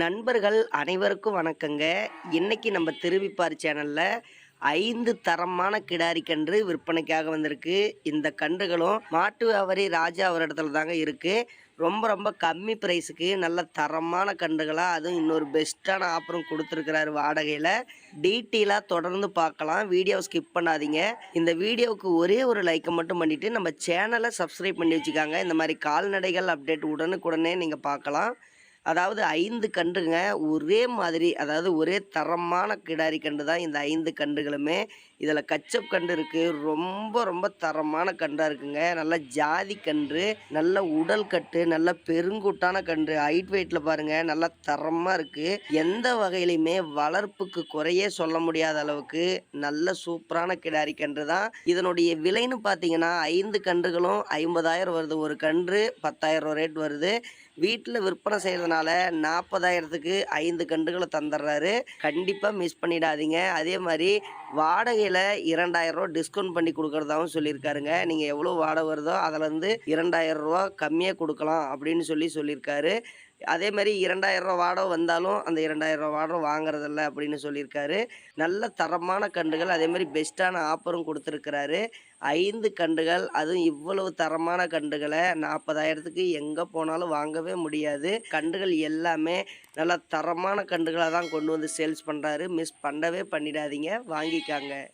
நண்பர்கள் அனைவருக்கும் வணக்கங்க. இன்னைக்கு நம்ம திருவிப்பார் சேனலில் ஐந்து தரமான கிடாரி கன்று விற்பனைக்காக வந்திருக்கு. இந்த கன்றுகளும் மாட்டு வியாபாரி ராஜா அவர் இடத்துல தாங்க இருக்குது ரொம்ப ரொம்ப கம்மி ப்ரைஸுக்கு நல்ல தரமான கன்றுகளாக அதுவும் இன்னொரு பெஸ்ட்டான ஆஃபரும் கொடுத்துருக்கிறாரு வாடகையில். டீட்டெயிலாக தொடர்ந்து பார்க்கலாம். வீடியோ ஸ்கிப் பண்ணாதீங்க. இந்த வீடியோவுக்கு ஒரே ஒரு லைக்கை மட்டும் பண்ணிவிட்டு நம்ம சேனலை சப்ஸ்கிரைப் பண்ணி வச்சுக்காங்க. இந்த மாதிரி கால்நடைகள் அப்டேட் உடனுக்குடனே நீங்கள் பார்க்கலாம். அதாவது ஐந்து கன்றுங்க ஒரே மாதிரி அதாவது ஒரே தரமான கிடாரி கன்று தான் இந்த ஐந்து கன்றுகளுமே. இதில் கச்சப் கன்று இருக்குது ரொம்ப ரொம்ப தரமான கன்றாக இருக்குங்க. நல்ல ஜாதி கன்று நல்ல உடல் கட்டு நல்ல பெருங்கூட்டான கன்று. ஹைட் வெயிட்டில் பாருங்கள் நல்லா தரமாக இருக்குது எந்த வகையிலையுமே வளர்ப்புக்கு குறையே சொல்ல முடியாத அளவுக்கு நல்ல சூப்பரான கிடாரி கன்று தான். இதனுடைய விலைன்னு பார்த்தீங்கன்னா ஐந்து கன்றுகளும் ஐம்பதாயிரம் வருது. ஒரு கன்று பத்தாயிரம் ரேட் வருது. வீட்டில் விற்பனை அதனால் நாற்பதாயிரத்துக்கு ஐந்து கண்டுகளை தந்துடுறாரு கண்டிப்பாக மிஸ் பண்ணிடாதீங்க. அதே மாதிரி வாடகையில் இரண்டாயிரம் ரூபா டிஸ்கவுண்ட் பண்ணி கொடுக்குறதாகவும் சொல்லியிருக்காருங்க. நீங்கள் எவ்வளோ வாடகை வருதோ அதிலேருந்து இரண்டாயிரம் ரூபா கம்மியாக கொடுக்கலாம் அப்படின்னு சொல்லி சொல்லியிருக்காரு. அதே மாதிரி இரண்டாயிரம் ரூபா வாடகை வந்தாலும் அந்த இரண்டாயிரம் ரூபா வாடகை வாங்குறதில்ல அப்படின்னு சொல்லியிருக்காரு. நல்ல தரமான கன்றுகள் அதே மாதிரி பெஸ்ட்டான ஆஃபரும் கொடுத்துருக்கிறாரு. ஐந்து கன்றுகள் அதுவும் இவ்வளவு தரமான கன்றுகளை நாற்பதாயிரத்துக்கு எங்கே போனாலும் வாங்கவே முடியாது. கன்றுகள் எல்லாமே நல்ல தரமான கன்றுகளாக தான் கொண்டு வந்து சேல்ஸ் பண்ணுறாரு மிஸ் பண்ணவே பண்ணிடாதீங்க. வாங்கிக்காங்க.